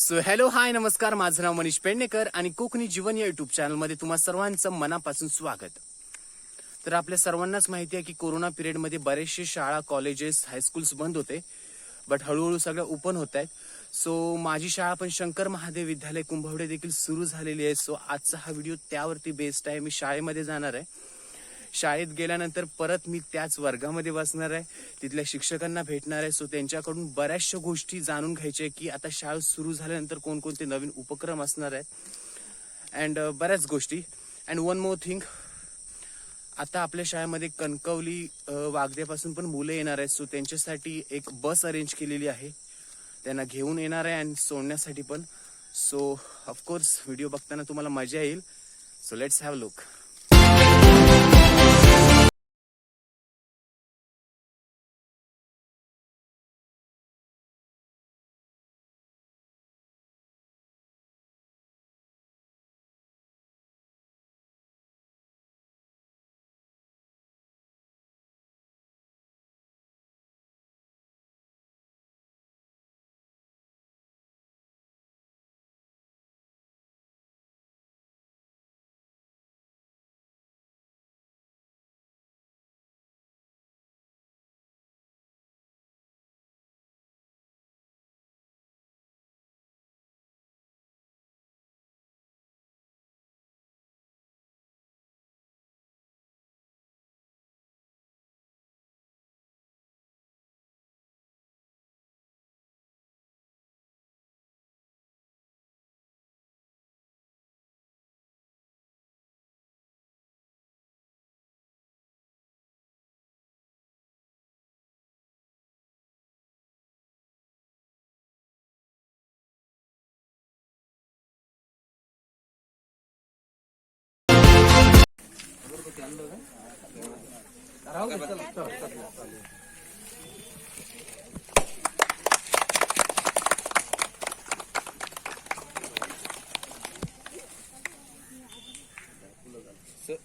So hello hi नमस्कार. माझं नाव मनीष पेडणेकर आणि कोकणी जीवन या युट्यूब चॅनलमध्ये तुम्हा सर्वांचं मनापासून स्वागत. तर आपल्या सर्वांनाच माहिती आहे की कोरोना पिरियडमध्ये बरेचसे शाळा कॉलेजेस हायस्कूल्स बंद होते बट हळूहळू सगळं ओपन होत आहेत. सो माझी शाळा पण शंकर महादेव विद्यालय कुंभवडे देखील सुरू झालेली आहे. सो आजचा हा व्हिडिओ त्यावरती बेस्ड आहे. मी शाळेमध्ये जाणार आहे. शाळेत गेल्यानंतर परत मी त्याच वर्गामध्ये बसणार आहे. तिथल्या शिक्षकांना भेटणार आहे. सो त्यांच्याकडून बऱ्याचशा गोष्टी जाणून घ्यायच्या आहे की आता शाळा सुरू झाल्यानंतर कोणकोणते नवीन उपक्रम असणार आहेत. अँड uh, बऱ्याच गोष्टी. अँड वन मोर थिंग आता आपल्या शाळेमध्ये कणकवली uh, वागद्यापासून पण मुलं येणार आहेत. सो त्यांच्यासाठी एक बस अरेंज केलेली आहे. त्यांना घेऊन येणार आहे आणि सोडण्यासाठी पण. सो ऑफकोर्स व्हिडिओ बघताना तुम्हाला मजा येईल. So let's have look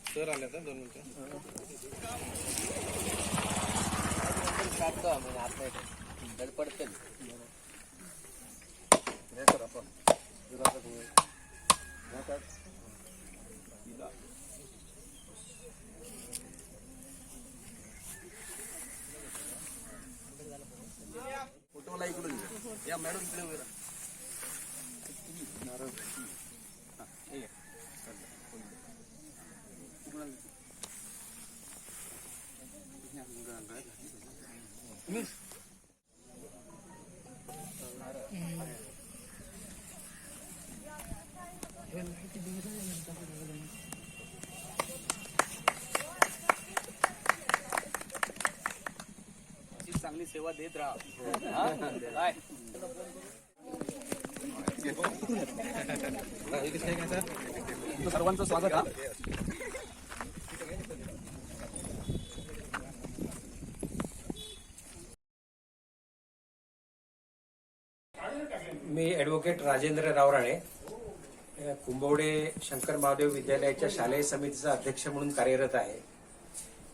sir आले तर दोन मिनिटं फोटोला मॅडम इकडे उभे चांगली सेवा देत राहा. सर्वांचं स्वागत हा मी ॲडव्होकेट राजेंद्र रावराणे. कुंभवडे शंकर महादेव विद्यालयाच्या शालेय समितीचा अध्यक्ष म्हणून कार्यरत आहे.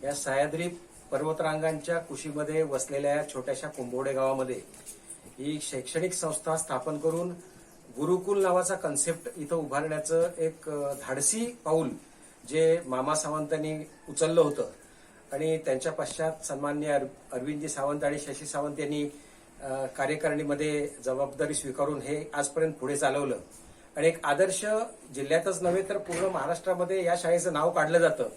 या सह्याद्री पर्वतरांगांच्या कुशीमध्ये वसलेल्या छोट्याशा कुंभवडे गावामध्ये ही शैक्षणिक संस्था स्थापन करून गुरुकुल नावाचा कन्सेप्ट इथं उभारण्याचं एक धाडसी पाऊल जे मामा सावंतांनी उचललं होतं. आणि त्यांच्या पश्चात सन्मान्य अर- अरविंदजी सावंत आणि शशी सावंत यांनी कार्यकारिणीमध्ये जबाबदारी स्वीकारून हे आजपर्यंत पुढे चालवलं. आणि एक आदर्श जिल्ह्यातच नव्हे तर पूर्ण महाराष्ट्रामध्ये या शाळेचं नाव काढलं जातं.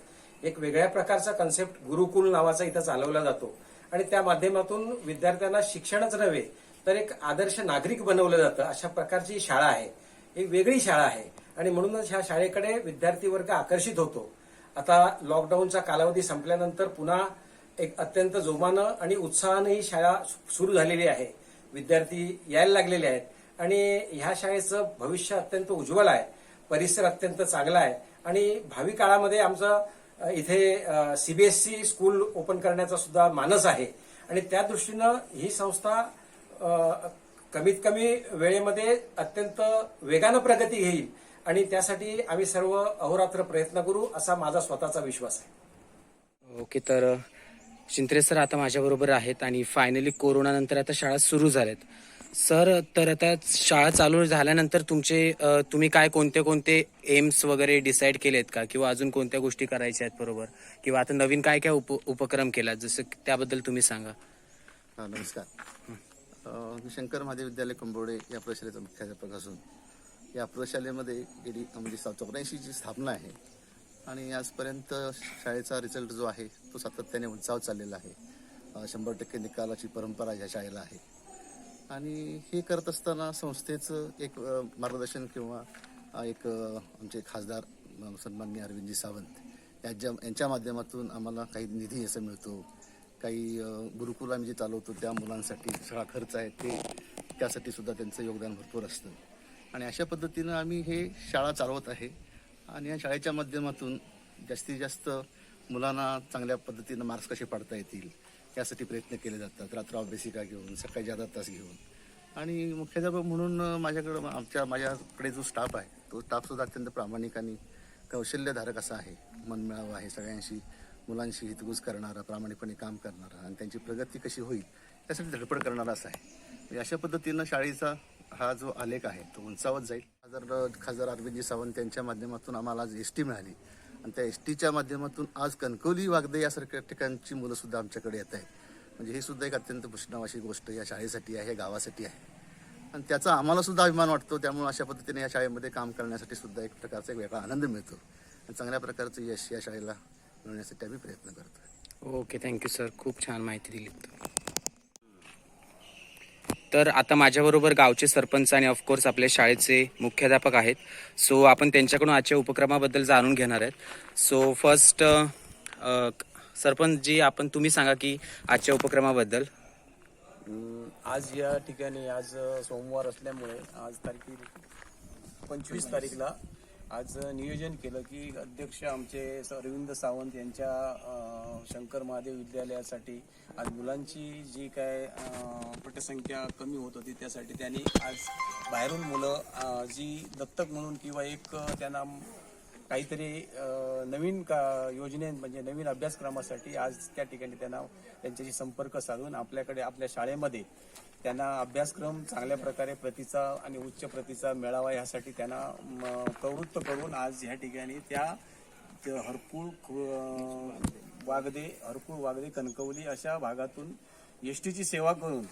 एक वेगळ्या प्रकारचा कन्सेप्ट गुरुकुल नावाचा इथं चालवला जातो. आणि त्या माध्यमातून विद्यार्थ्यांना शिक्षणच नव्हे तर एक आदर्श नागरिक बनवलं जातं. अशा प्रकारची शाळा आहे. ही वेगळी शाळा आहे. आणि म्हणूनच ह्या शाळेकडे विद्यार्थी वर्ग आकर्षित होतो. आता लॉकडाऊनचा कालावधी संपल्यानंतर पुन्हा एक अत्यंत जोमानं आणि उत्साहानं ही शाळा सुरू झालेली आहे. विद्यार्थी यायला लागलेले आहेत. आणि ह्या शाळेचं भविष्य अत्यंत उज्ज्वल आहे. परिसर अत्यंत चांगला आहे. आणि भावी काळामध्ये आमचं इथे सीबीएसई स्कूल ओपन करण्याचा सुद्धा मानस आहे. आणि त्या दृष्टीनं ही संस्था कमीत कमी वेळेमध्ये अत्यंत वेगानं प्रगती घेईल आणि त्यासाठी आम्ही सर्व अहोरात्र प्रयत्न करू असा माझा स्वतःचा विश्वास आहे. ओके तर शिंत्रे सर आता माझ्याबरोबर आहेत आणि फायनली कोरोना नंतर आता शाळा सुरू झाल्यात. सर तर आता शाळा चालू झाल्यानंतर तुमचे तुम्ही काय कोणते कोणते एम्स वगैरे डिसाईड केलेत का? किंवा अजून कोणत्या गोष्टी करायच्या आहेत बरोबर? किंवा आता नवीन काय काय उप उपक्रम केला जसं की त्याबद्दल तुम्ही सांगा. हा नमस्कार. मी शंकर महादेव विद्यालय कंबोडे या प्रशालेचा मुख्याध्यापक असून या प्रशालेमध्ये गेली म्हणजे चौऱ्याऐंशीची स्थापना आहे. आणि आजपर्यंत शाळेचा रिझल्ट जो आहे तो सातत्याने उंचावत चाललेला आहे. शंभर टक्के निकालाची परंपरा या शाळेला आहे. आणि हे करत असताना संस्थेचं एक मार्गदर्शन किंवा एक आमचे खासदार सन्माननीय अरविंदजी सावंत यांच्या यांच्या माध्यमातून आम्हाला काही निधी असं मिळतो. काही गुरुकुल आम्ही जे चालवतो त्या मुलांसाठी सगळा खर्च आहे ते त्यासाठी सुद्धा त्यांचं योगदान भरपूर असतं. आणि अशा पद्धतीनं आम्ही हे शाळा चालवत आहे. आणि या शाळेच्या माध्यमातून जास्तीत जास्त मुलांना चांगल्या पद्धतीनं मार्क्स कसे पाडता येतील यासाठी प्रयत्न केले जातात. रात्र अभ्यासिका घेऊन सकाळी जादा तास घेऊन. आणि मुख्याध्यापक म्हणून माझ्याकडं आमच्या माझ्याकडे जो स्टाफ आहे तो स्टाफसुद्धा अत्यंत प्रामाणिक आणि कौशल्यधारक असा आहे. मनमिळावा आहे सगळ्यांशी. मुलांशी हितगुज करणारा प्रामाणिकपणे काम करणारा आणि त्यांची प्रगती कशी होईल यासाठी धडपड करणारा असा आहे. म्हणजे अशा पद्धतीनं शाळेचा हा जो आलेख आहे तो उंचावत जाईल. खासदार खासदार अरविंदजी सावंत यांच्या माध्यमातून आम्हाला आज एस टी मिळाली. आणि त्या एस टीच्या माध्यमातून आज कणकवली वागदे यासारख्या ठिकाणची मुलं सुद्धा आमच्याकडे येत आहे म्हणजे ही सुद्धा एक अत्यंत भूषणावाशी गोष्ट या शाळेसाठी आहे या गावासाठी आहे. आणि त्याचा आम्हाला सुद्धा अभिमान वाटतो. त्यामुळे अशा पद्धतीने या शाळेमध्ये काम करण्यासाठी सुद्धा एक प्रकारचा एक वेगळा आनंद मिळतो. आणि चांगल्या प्रकारचं यश या शाळेला मिळवण्यासाठी आम्ही प्रयत्न करतो ओके थँक्यू सर खूप छान माहिती दिली तर आता माझ्याबरोबर गावचे सरपंच आणि ऑफकोर्स आपल्या शाळेचे मुख्याध्यापक आहेत. सो आपण त्यांच्याकडून आजच्या उपक्रमाबद्दल जाणून घेणार आहेत. सो फर्स्ट सरपंच जी आपण तुम्ही सांगा की आजच्या उपक्रमाबद्दल. आज या ठिकाणी आज सोमवार असल्यामुळे आज तारखे पंचवीस तारीखला आज नियोजन केलं की अध्यक्ष आमचे अरविंद सावंत यांच्या शंकर महादेव विद्यालयासाठी आज मुलांची जी काय पटसंख्या कमी होत होती त्यासाठी त्यांनी आज बाहेरून मुलं जी दत्तक म्हणून किंवा एक त्यांना काहीतरी नवीन का योजने म्हणजे नवीन अभ्यासक्रमासाठी आज त्या ठिकाणी त्यांना त्यांच्याशी संपर्क साधून आपल्याकडे आपल्या शाळेमध्ये त्यांना अभ्यासक्रम चांगल्या प्रकारे प्रतीचा आणि उच्च प्रतीचा मिळावा यासाठी त्यांना प्रवृत्त करून आज ह्या ठिकाणी त्या हरकुळ वागदे हरकुळ वागदे कणकवली अशा भागातून एस टीची सेवा करून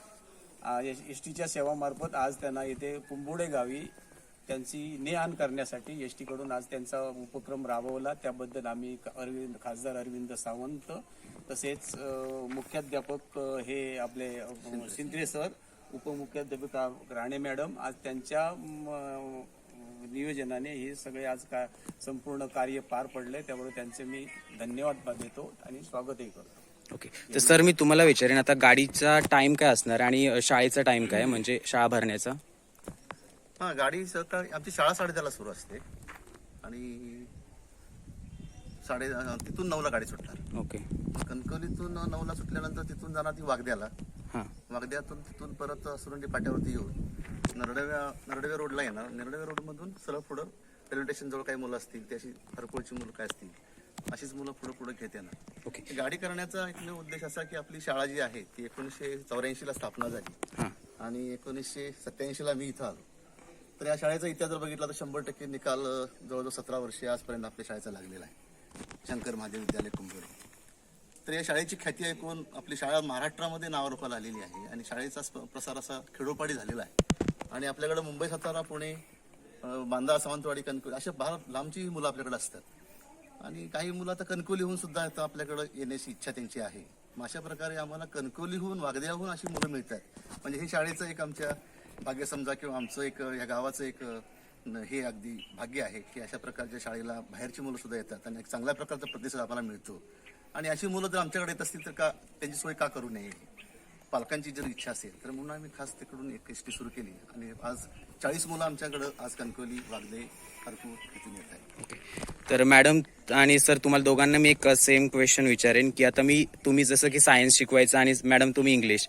एस टीच्या सेवामार्फत आज त्यांना येथे कुंबोडे गावी त्यांची ने आण करण्यासाठी एस टीकडून आज त्यांचा उपक्रम राबवला. त्याबद्दल आम्ही अरविंद खासदार अरविंद सावंत तसेच मुख्याध्यापक हे आपले सिंद्रे सर उपमुख्याध्यापिका राणे मॅडम आज त्यांच्या नियोजनाने हे सगळे आज का संपूर्ण कार्य पार पडले. त्यामुळे त्यांचे मी धन्यवाद देतो आणि स्वागतही करतो. ओके. तर सर मी तुम्हाला विचारेन आता गाडीचा टाइम काय असणार आणि शाळेचा टाइम काय म्हणजे शाळा भरण्याचा? हां गाडी सकाळी आमची शाळा साडेदहाला सुरू असते. आणि साडे तिथून नऊला गाडी सुटणार. ओके. कणकवलीतून नऊला सुटल्यानंतर तिथून जाणार ती वागद्याला. हां. वागद्यातून तिथून परत सुरंडी फाट्यावरती येऊन नरडव्या नरडव्या रोडला येणार. नरडव्या रोडमधून सरळ पुढं रेल्वे स्टेशन जवळ काही मुलं असतील ते अशी हरकोळची मुलं काय असतील अशीच मुलं पुढं पुढं घेत येणार. ओके. गाडी करण्याचा एकमेव उद्देश असा की आपली शाळा जी आहे ती एकोणीसशे चौऱ्याऐंशीला स्थापना झाली. आणि एकोणीसशे सत्याऐंशीला मी इथं आलो. तर या शाळेचा इतिहास जर बघितला तर शंभर टक्के निकाल जवळजवळ सतरा वर्षे आजपर्यंत आपल्या शाळेचा लागलेला आहे. शंकर महादेव विद्यालय कुंभोरे. तर या शाळेची ख्याती ऐकून आपली शाळा महाराष्ट्रामध्ये नावारूपाला आलेली आहे आणि शाळेचा प्रसार असा खेडोपाडी झालेला आहे. आणि आपल्याकडे मुंबई सातारा पुणे बांदा सावंतवाडी कणकवली अशा फार लांबची मुलं आपल्याकडे असतात. आणि काही मुलं आता कणकवलीहून सुद्धा आता आपल्याकडे येण्याची इच्छा त्यांची आहे. मग अशा प्रकारे आम्हाला कणकवलीहून वागद्याहून अशी मुलं मिळतात. म्हणजे हे शाळेचं एक आमच्या भाग्य समजा किंवा आमचं एक या गावाचं एक हे अगदी भाग्य आहे की अशा प्रकारच्या शाळेला बाहेरची मुलं सुद्धा येतात आणि एक चांगल्या प्रकारचा प्रतिसाद आम्हाला मिळतो. आणि अशी मुलं जर आमच्याकडे येत असतील तर का त्यांची सोय का करू नये? पालकांची जर इच्छा असेल तर म्हणून आम्ही खास तिकडून एक एस टी सुरू केली. आणि आज चाळीस मुलं आमच्याकडं आज कणकवली वागले खरपूर इथून येत आहेत. तर मॅडम आणि सर तुम्हाला दोघांना मी एक सेम क्वेश्चन विचारेन की आता मी तुम्ही जसं की सायन्स शिकवायचं आणि मॅडम तुम्ही इंग्लिश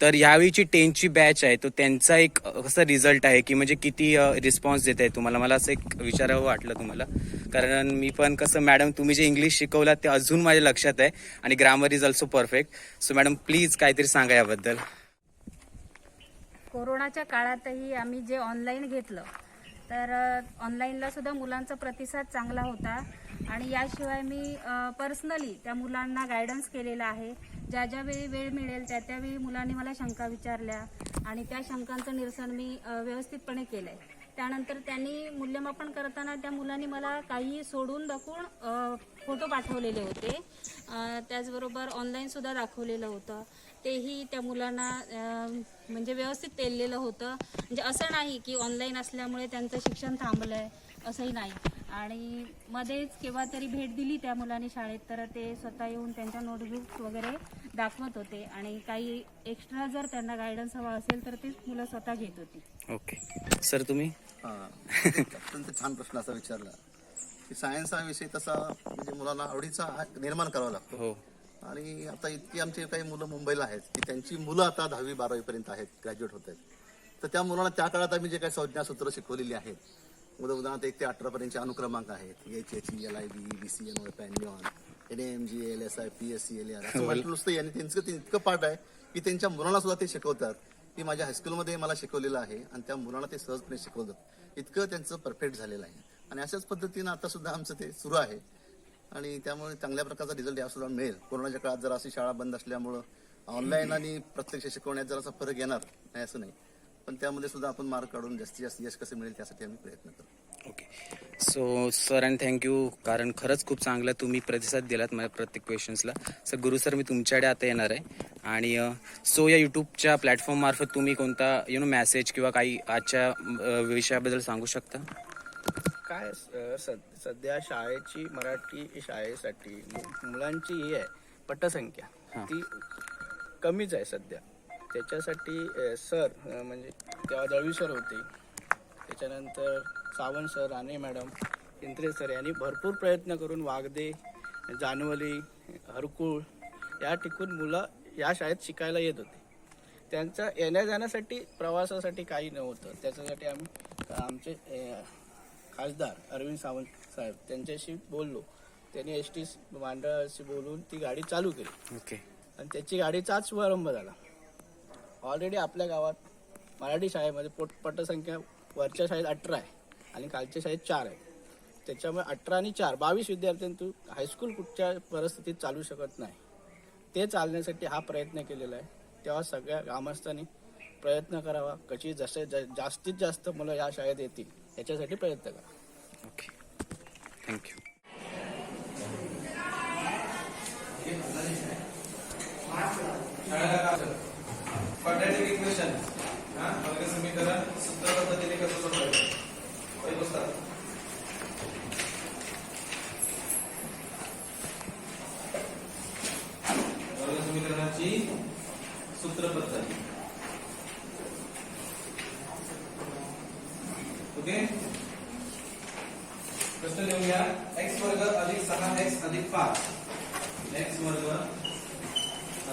तर यावेळीची टेनची बॅच आहे तो त्यांचा एक अ, कसा रिझल्ट आहे की म्हणजे किती रिस्पॉन्स देत आहे तुम्हाला? मला असं एक विचारावं वाटलं तुम्हाला. कारण मी पण कसं मॅडम तुम्ही जे इंग्लिश शिकवलात ते अजून माझ्या लक्षात आहे आणि grammar is also perfect so madam please काहीतरी सांगा याबद्दल. कोरोनाच्या काळातही आम्ही जे ऑनलाईन घेतलं तर ऑनलाईनला सुद्धा मुलांचा प्रतिसाद चांगला होता. आणि याशिवाय मी पर्सनली त्या मुलांना गायडन्स केलेला आहे. ज्या ज्या वेळी वेळ मिळेल त्या त्यावेळी मुलांनी मला शंका विचारल्या. आणि त्या शंकांचं निरसन मी व्यवस्थितपणे केलं आहे त्यानंतर त्यांनी मूल्यमापन करताना त्या मुलांनी मला काही सोडून दाखवून फोटो पाठवलेले होते. त्याचबरोबर ऑनलाईनसुद्धा दाखवलेलं होतं. तेही त्या मुलांना म्हणजे व्यवस्थित पेललेलं होतं. म्हणजे असं नाही की ऑनलाईन असल्यामुळे त्यांचं शिक्षण थांबलं आहे असंही नाही. आणि मध्येच केव्हा तरी भेट दिली त्या मुलांनी शाळेत तर ते स्वतः येऊन त्यांच्या नोटबुक वगैरे दाखवत होते. आणि काही एक्स्ट्रा जर त्यांना गायडन्स हवा असेल तर ते मुलं स्वतः घेत होती. ओके सर तुम्ही. अत्यंत छान प्रश्न असा विचारला. की सायन्स हा विषय तसा म्हणजे मुलांना आवडीचा हा- निर्माण करावा लागतो. हो. आणि आता इतकी आमची काही मुलं मुंबईला आहेत की त्यांची मुलं आता दहावी बारावी पर्यंत आहेत ग्रॅज्युएट होत आहेत. तर त्या मुलांना त्या काळात आम्ही जे काही संज्ञा सूत्र शिकवलेली आहेत उदा उदाहरणार्थ एक ते अठरा पर्यंतचे अनुक्रमांक आहेत H H L I B B C N पॅन्यॉन N M G L S I P S C L R असं म्हटलं नुसतं आणि त्यांचं ते इतकं पाठ आहे की त्यांच्या मुलांना सुद्धा ते शिकवतात की माझ्या हायस्कूलमध्ये मला शिकवलेलं आहे आणि त्या मुलांना ते सहजपणे शिकवतात. इतकं त्यांचं परफेक्ट झालेलं आहे. आणि अशाच पद्धतीनं आता सुद्धा आमचं ते सुरू आहे. आणि त्यामुळे चांगल्या प्रकारचा रिझल्ट या सुद्धा मिळेल. कोरोनाच्या काळात जर अशी शाळा बंद असल्यामुळं ऑनलाईन आणि प्रत्यक्ष शिकवण्यात जरासा फरक येणार नाही असं नाही. पण त्यामध्ये सुद्धा आपण मार्क काढून जास्तीत जास्त यश कसं मिळेल त्यासाठी आम्ही प्रयत्न करू okay so sir and thank you कारण खरंच खूप चांगला तुम्ही प्रतिसाद दिलात माझ्या प्रत्येक क्वेश्चन्सला सर गुरु सर मी तुमच्याकडे आता येणार आहे. आणि सो या यूट्यूबच्या प्लॅटफॉर्म मार्फत तुम्ही कोणता यु नो मॅसेज किंवा काही आजच्या विषयाबद्दल सांगू शकता? काय सध्या शाळेची मराठी शाळेसाठी मु- मुलांची ही आहे पटसंख्या. ती कमीच आहे सध्या. त्याच्यासाठी सर म्हणजे तेव्हा दळवी सर होते. त्याच्यानंतर Sawant sir Rane madam Intre sir यांनी भरपूर प्रयत्न करून वागदे जानवली हरकुळ या ठिकून मुलं या शाळेत शिकायला येत होते. त्यांच्या येण्या जाण्यासाठी प्रवासासाठी काही नव्हतं. त्याच्यासाठी आम्ही आमचे खासदार अरविंद सावंत साहेब त्यांच्याशी बोललो. त्यांनी एस टी मंडळाशी बोलून ती गाडी चालू केली. ओके. आणि त्याची गाडीचा आज शुभारंभ झाला. ऑलरेडी आपल्या गावात मराठी शाळेमध्ये पोट पटसंख्या वरच्या शाळेत अठरा आहे आणि खालच्या शाळेत चार आहे. त्याच्यामुळे अठरा आणि चार बावीस विद्यार्थ्यांतून हायस्कूल कुठच्या परिस्थितीत चालू शकत नाही. ते चालण्यासाठी हा प्रयत्न केलेला आहे. तेव्हा सगळ्या ग्रामस्थांनी प्रयत्न करावा. कशी जसे ज- जास्तीत जास्त मुलं या शाळेत येतील. याच्यासाठी प्रयत्न करा. ओके. थँक्यू क्वाड्रॅटिक इक्वेशन हा? वर्ग समीकरण सूत्र पद्धतीने कसं सोडवायचं? पहिलं पुस्तक. वर्ग समीकरणाची सूत्र पद्धत ओके? प्रश्न लिहूया एक्स वर्ग अधिक सहा एक्स अधिक पाच. एक्स वर्ग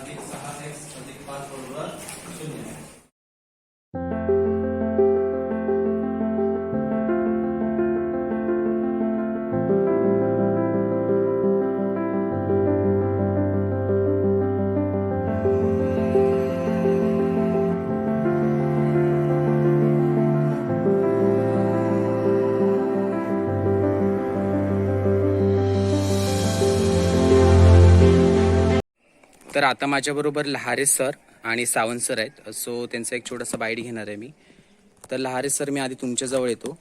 अधिक सहा एक्स अधिक पाच बरोबर शून्य. आता माझ्याबरोबर लहारे सर आणि सावंत सर आहेत. सो त्यांचा एक छोटासा बाईट घेणार आहे मी. तर लहारे सर मी आधी तुमच्याजवळ येतो.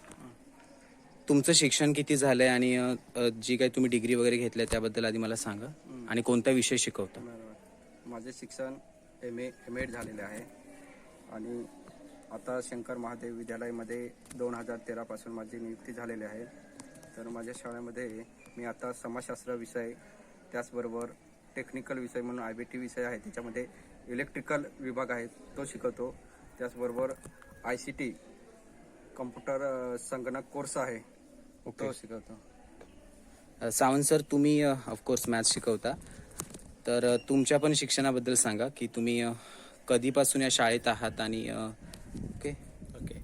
तुमचं शिक्षण किती झालंय आणि अ, अ, जी काही तुम्ही डिग्री वगैरे घेतल्या त्याबद्दल आधी मला सांगा. आणि कोणता विषय शिकवता? माझे शिक्षण एम ए एम एड झालेले आहे. आणि आता शंकर महादेव विद्यालयामध्ये दोन हजार तेरापासून माझी नियुक्ती झालेली आहे. तर माझ्या शाळेमध्ये मी आता समाजशास्त्र विषय त्याचबरोबर टेक्निकल विषय म्हणून आय बी टी विषय आहे त्याच्यामध्ये इलेक्ट्रिकल विभाग आहे तो शिकवतो. त्याचबरोबर आय सी टी कम्प्युटर संगणक कोर्स आहे तो शिकवतो. सावंत सर तुम्ही ऑफकोर्स मॅथ्स शिकवता. तर तुमच्या पण शिक्षणाबद्दल सांगा की तुम्ही कधीपासून या शाळेत आहात आणि ओके ओके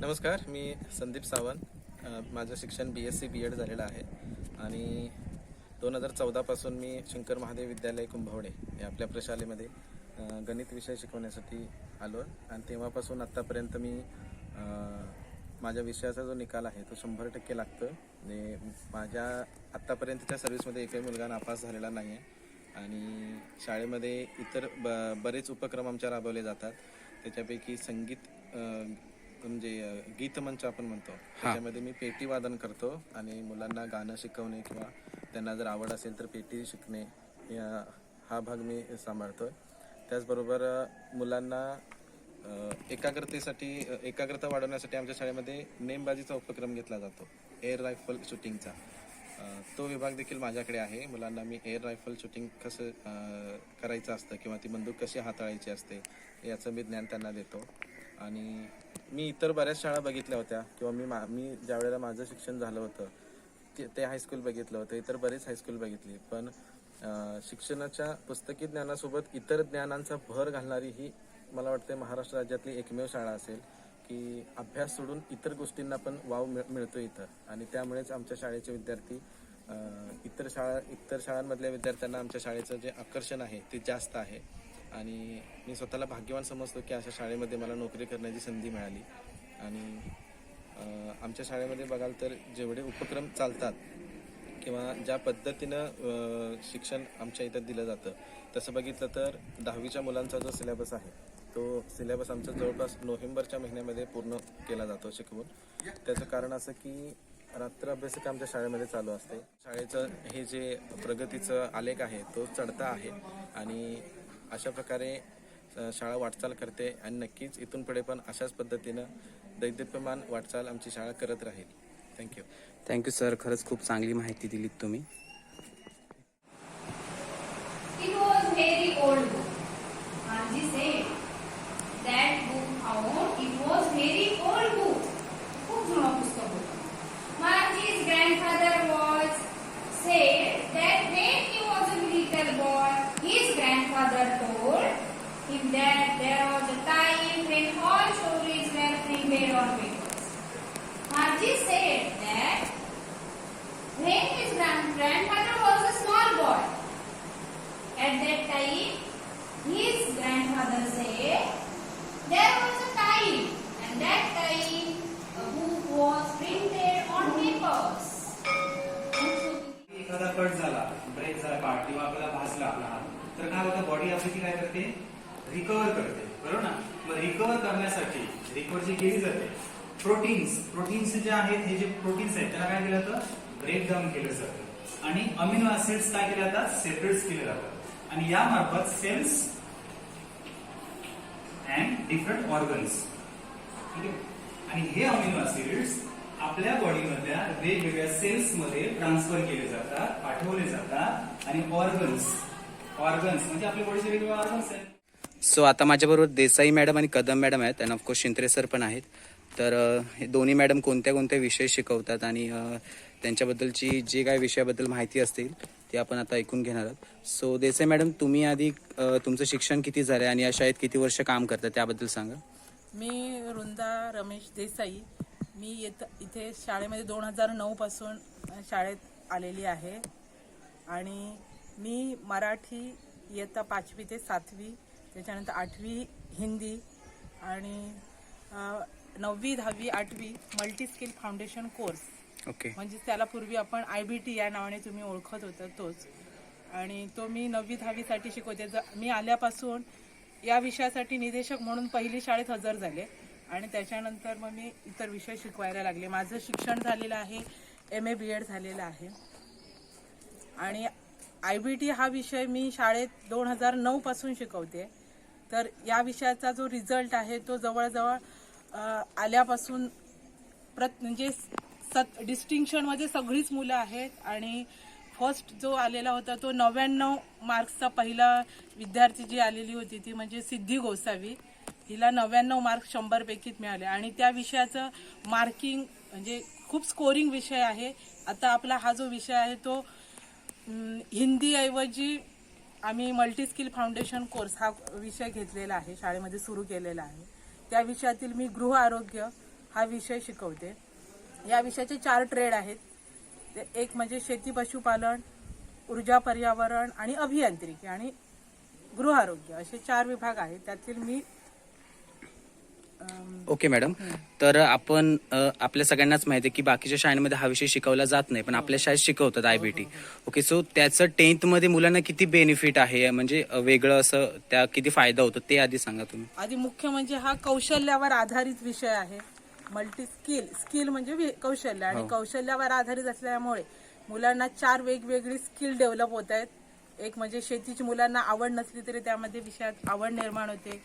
नमस्कार मी संदीप सावंत. माझं शिक्षण B S C B Ed झालेलं आहे. आणि दोन हजार चौदापासून मी शंकर महादेव विद्यालय कुंभवडे या आपल्या प्रशालेमध्ये गणित विषय शिकवण्यासाठी आलो आणि तेव्हापासून आत्तापर्यंत मी माझ्या विषयाचा जो निकाल आहे तो शंभर टक्के लागतो म्हणजे माझ्या आत्तापर्यंतच्या सर्व्हिसमध्ये एकही मुलगा नापास झालेला नाही आहे आणि शाळेमध्ये इतर ब बरेच उपक्रम आमच्या राबवले जातात. त्याच्यापैकी संगीत म्हणजे गीतमंच आपण म्हणतो त्याच्यामध्ये मी पेटी वादन करतो आणि मुलांना गाणं शिकवणे किंवा त्यांना जर आवड असेल तर पेटी शिकणे या हा भाग मी सांभाळतो त्याचबरोबर मुलांना एकाग्रतेसाठी एकाग्रता वाढवण्यासाठी आमच्या शाळेमध्ये नेमबाजीचा उपक्रम घेतला जातो एअर रायफल शूटिंगचा. तो विभाग देखील माझ्याकडे आहे. मुलांना मी एअर रायफल शूटिंग कसं करायचं असतं किंवा ती बंदूक कशी हाताळायची असते याचं मी ज्ञान त्यांना देतो. आणि मी इतर बऱ्याच शाळा बघितल्या होत्या. किंवा मी मा मी ज्या वेळेला माझं शिक्षण झालं होतं ते- ते हायस्कूल बघितलं होतं. इतर बरेच हायस्कूल बघितली. पण शिक्षणाच्या पुस्तकी ज्ञानासोबत इतर ज्ञानांचा भर घालणारी ही मला वाटते महाराष्ट्र राज्यातली एकमेव शाळा असेल की अभ्यास सोडून इतर गोष्टींना पण वाव मिळ- मिळतो इथं. आणि त्यामुळेच आमच्या शाळेचे विद्यार्थी इतर शाळा इतर शाळांमधल्या विद्यार्थ्यांना आमच्या शाळेचं जे आकर्षण आहे ते जास्त आहे. आणि मी स्वतःला भाग्यवान समजतो की अशा शाळेमध्ये मला नोकरी करण्याची संधी मिळाली. आणि आमच्या शाळेमध्ये बघाल तर जेवढे उपक्रम चालतात किंवा ज्या पद्धतीनं शिक्षण आमच्या इथं दिलं जातं तसं बघितलं तर दहावीच्या मुलांचा जो सिलेबस आहे तो सिलेबस आमचा जवळपास नोव्हेंबरच्या महिन्यामध्ये पूर्ण केला जातो शिकवून. त्याचं कारण असं की रात्र अभ्यासिका आमच्या शाळेमध्ये चालू असते. शाळेचं हे जे प्रगतीचं आलेख आहे तो चढता आहे. आणि अशा प्रकारे शाळा वाटचाल करते आणि नक्कीच इथून पुढे पण अशाच पद्धतीनं दैदिप्यमान वाटचाल आमची शाळा करत राहील. थँक्यू थँक्यू सर खरंच खूप चांगली माहिती दिलीत तुम्ही. It was very old book. Manji said that grandfather told him that there was a time when all stories were printed on papers. Manji said that when his grand- grandfather was a small boy, recover करते. बरोबर ना? मग recover करण्यासाठी recover जी केली जाते proteins proteins जे आहेत हे जे प्रोटीन्स आहेत त्याला काय केलं जातं? ब्रेक डाऊन केलं जातं. आणि अमिनो ऍसिड्स काय केल्या जातात? सेपरेट केले जातात. आणि यामार्फत सेल्स अँड डिफरंट ऑर्गन्स ठीक आहे? आणि हे अमिनो ऍसिड्स आपल्या बॉडीमधल्या वेगवेगळ्या सेल्समध्ये ट्रान्सफर केले जातात पाठवले जातात. आणि ऑर्गन्स ऑर्गन्स म्हणजे आपल्या बॉडीचे वेगवेगळे ऑर्गन्स आहेत. सो आता माझ्याबरोबर देसाई मॅडम आणि कदम मॅडम आहेत. आणि ऑफकोर्स शिंत्रे सर पण आहेत. तर हे दोन्ही मॅडम कोणत्या कोणत्या विषय शिकवतात आणि त्यांच्याबद्दलची जे काय विषयाबद्दल माहिती असतील ते आपण आता ऐकून घेणार आहोत. सो देसाई मॅडम तुम्ही आधी तुमचं शिक्षण किती झालं आणि या शाळेत किती वर्ष काम करता त्याबद्दल सांगा. मी वृंदा रमेश देसाई. मी येत इथे शाळेमध्ये दोन हजार नऊपासून शाळेत आलेली आहे. आणि मी मराठी इयत्ता पाचवी ते सातवी त्याच्यानंतर आठवी हिंदी आणि नववी दहावी आठवी multi skill foundation course okay. म्हणजे त्याला पूर्वी आपण आय बी टी या नावाने तुम्ही ओळखत होता तोच. आणि तो मी नववी दहावीसाठी शिकवते. ज- मी आल्यापासून या विषयासाठी निदेशक म्हणून पहिली शाळेत हजर झाले. आणि त्याच्यानंतर मग मी इतर विषय शिकवायला लागले. माझं शिक्षण झालेलं आहे एम ए बी एड झालेलं आहे. आणि आय बी टी हा विषय मी शाळेत दोन हजार नऊ पासून शिकवते. तर या विषयाचा जो रिझल्ट आहे तो जवळजवळ आल्यापासून प्रत म्हणजे सत डिस्टिंक्शनमध्ये सगळीच मुलं आहेत आणि फर्स्ट जो आलेला होता तो नव्याण्णव मार्क्सचा पहिला विद्यार्थी जी आलेली होती ती म्हणजे सिद्धी गोसावी. हिला नव्याण्णव मार्क्स शंभरपैकीच मिळाले. आणि त्या विषयाचं मार्किंग म्हणजे खूप स्कोरिंग विषय आहे. आता आपला हा जो विषय आहे तो हिंदीऐवजी आम्ही मल्टी स्किल फाउंडेशन कोर्स हा विषय घेतलेला आहे शाळेमध्ये सुरू केलेला आहे. त्या विषयातील मी गृह आरोग्य हा विषय शिकवते. या विषयाचे चार ट्रेड आहेत. ते एक म्हणजे शेती पशुपालन ऊर्जा पर्यावरण आणि अभियांत्रिकी आणि गृह आरोग्य असे चार विभाग आहेत. त्यातील मी ओके मॅडम. तर आपण आपल्या सगळ्यांनाच माहिती आहे की बाकीच्या शाळांमध्ये हा विषय शिकवला जात नाही पण आपल्या शाळेत शिकवतात आयबीटी ओके सो त्याचं टेन्थमध्ये मुलांना किती बेनिफिट आहे? म्हणजे वेगळं असं त्या किती फायदा होतो ते आधी सांगा तुम्ही. आधी मुख्य म्हणजे हा कौशल्यावर आधारित विषय आहे. मल्टी स्किल स्किल म्हणजे कौशल्य आणि कौशल्यावर आधारित असल्यामुळे मुलांना चार वेगवेगळी स्किल डेव्हलप होत आहेत. एक म्हणजे शेतीची मुलांना आवड नसली तरी त्यामध्ये विषयात आवड निर्माण होते.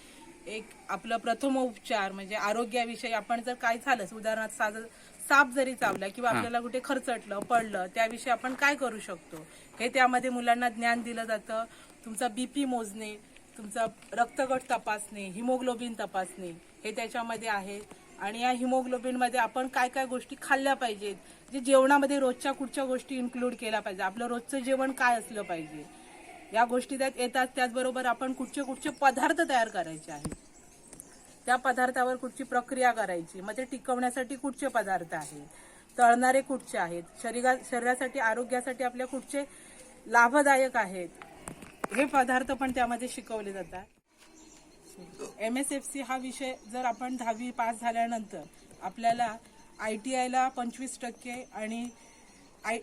एक आपलं प्रथमोपचार म्हणजे आरोग्याविषयी आपण जर काय झालंच उदाहरणार्थ साधं साप जरी चावला किंवा आपल्याला कुठे खरचटलं पडलं त्याविषयी आपण काय करू शकतो? हे त्यामध्ये मुलांना ज्ञान दिलं जातं. तुमचा बीपी मोजणे तुमचा रक्तगट तपासणे हिमोग्लोबिन तपासणे हे त्याच्यामध्ये आहे. आणि या हिमोग्लोबिनमध्ये आपण काय काय गोष्टी खाल्ल्या पाहिजेत? जे जेवणामध्ये रोजच्या कुठच्या गोष्टी इन्क्लूड केल्या पाहिजे आपलं रोजचं जेवण काय असलं पाहिजे? या गोष्टी त्यात येतात. त्याचबरोबर आपण कुठचे कुठचे पदार्थ तयार करायचे आहेत. त्या पदार्थावर कुठची प्रक्रिया करायची. मग ते टिकवण्यासाठी कुठचे पदार्थ आहेत? तळणारे कुठचे आहेत? शरीरा शरीरासाठी आरोग्यासाठी आपल्या कुठचे लाभदायक आहेत? हे पदार्थ पण त्यामध्ये शिकवले जातात. एम एस एफ सी हा विषय जर आपण दहावी पास झाल्यानंतर आपल्याला आय टी आयला पंचवीस टक्के आणि आय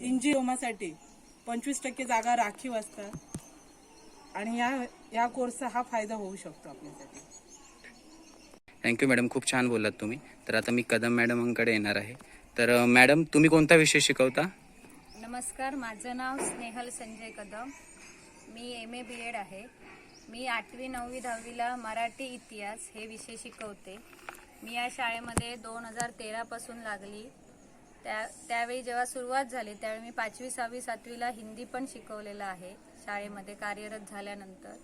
इंजिओमासाठी पंचवीस टक्के जागा राखीव असतात. आणि या या कोर्सचा हा फायदा होऊ शकतो आपल्यासाठी. थँक्यू मॅडम खूप छान बोललात तुम्ही. तर आता मी कदम मॅडमांकडे येणार आहे. तर मॅडम तुम्ही कोणता विषय शिकवता? नमस्कार. माझं नाव स्नेहल संजय कदम. मी एम ए बी एड आहे. मी आठवी नववी दहावीला मराठी इतिहास हे विषय शिकवते. मी या शाळेमध्ये दोन हजार तेरापासून लागली. त्या त्यावेळी जेव्हा सुरुवात झाली त्यावेळी मी पाचवी सहावी सातवीला हिंदी पण शिकवलेलं आहे शाळेमध्ये कार्यरत झाल्यानंतर.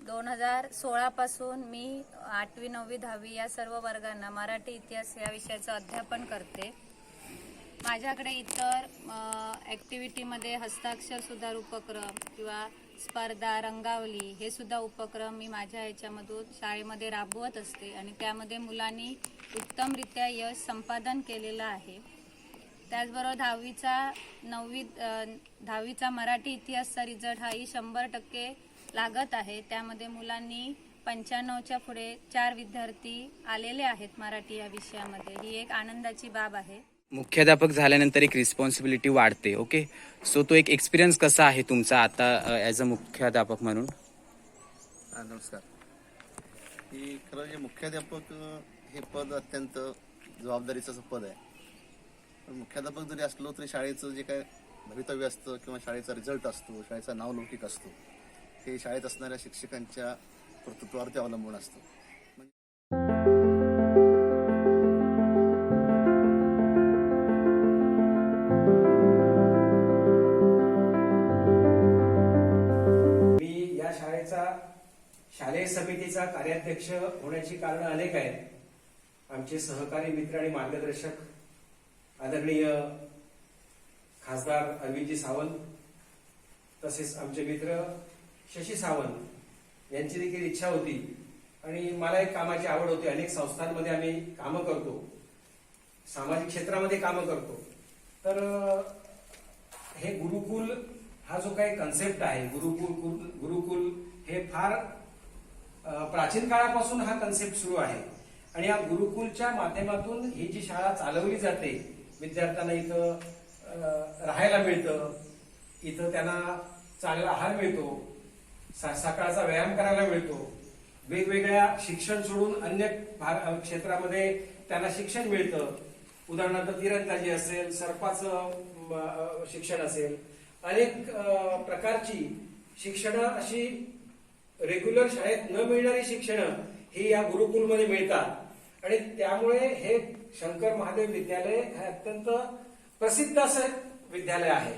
दोन हजार सोळापासून मी आठवी नववी दहावी या सर्व वर्गांना मराठी इतिहास या विषयाचं अध्यापन करते. माझ्याकडे इतर ॲक्टिव्हिटीमध्ये हस्ताक्षर सुधार उपक्रम किंवा स्पर्धा रंगावली हे सुद्धा उपक्रम मी माझ्या याच्यामधून शाळेमध्ये राबवत असते आणि त्यामध्ये मुलांनी उत्तमरित्या यश संपादन केलेलं आहे. त्याचबरोबर दहावीचा नववी दहावीचा मराठी इतिहासचा रिझल्ट हाही शंभर टक्के लागत आहे. त्यामध्ये मुलांनी पंच्याण्णवच्या पुढे चार विद्यार्थी आलेले आहेत मराठी या विषयामध्ये. ही एक आनंदाची बाब आहे. मुख्याध्यापक झाल्यानंतर एक रिस्पॉन्सिबिलिटी वाढते ओके सो तो एक एक्सपिरियन्स कसा आहे तुमचा आता ॲज अ मुख्याध्यापक म्हणून? हा, नमस्कार. की खरं जे मुख्याध्यापक अ, हे पद अत्यंत जबाबदारीचं पद आहे. मुख्याध्यापक जरी असलो तरी शाळेचं जे काय भवितव्य असतं किंवा शाळेचा रिझल्ट असतो शाळेचा नावलौकिक असतो हे शाळेत असणाऱ्या शिक्षकांच्या कर्तृत्वावरती अवलंबून असतं. मी या शाळेचा शालेय समितीचा कार्याध्यक्ष होण्याची कारण अनेक आहेत. आमचे सहकारी मित्र आणि मार्गदर्शक आदरणीय खासदार अरविंदजी सावंत तसेच आमचे मित्र शशी सावंत यांची देखील इच्छा होती आणि मला एक कामाची आवड होती. अनेक संस्थांमध्ये आम्ही कामं करतो. सामाजिक क्षेत्रामध्ये कामं करतो. तर हे गुरुकुल हा जो काही कन्सेप्ट आहे गुरुकुल गुरुकुल हे फार प्राचीन काळापासून हा कन्सेप्ट सुरू आहे. आणि या गुरुकुलच्या माध्यमातून ही जी शाळा चालवली जाते विद्यार्थ्यांना इथं राहायला मिळतं. इथं त्यांना चांगला आहार मिळतो. सा- सकाळचा व्यायाम करायला मिळतो. वेगवेगळ्या शिक्षण सोडून अन्य क्षेत्रामध्ये त्यांना शिक्षण मिळतं. उदाहरणार्थ तिरंदाजी असेल सर्पाचं शिक्षण असेल. अनेक प्रकारची शिक्षणं अशी रेग्युलर शाळेत न मिळणारी शिक्षणं ही या गुरुकुलमध्ये मिळतात. आणि त्यामुळे हे शंकर महादेव विद्यालय हे अत्यंत प्रसिद्ध असं विद्यालय आहे.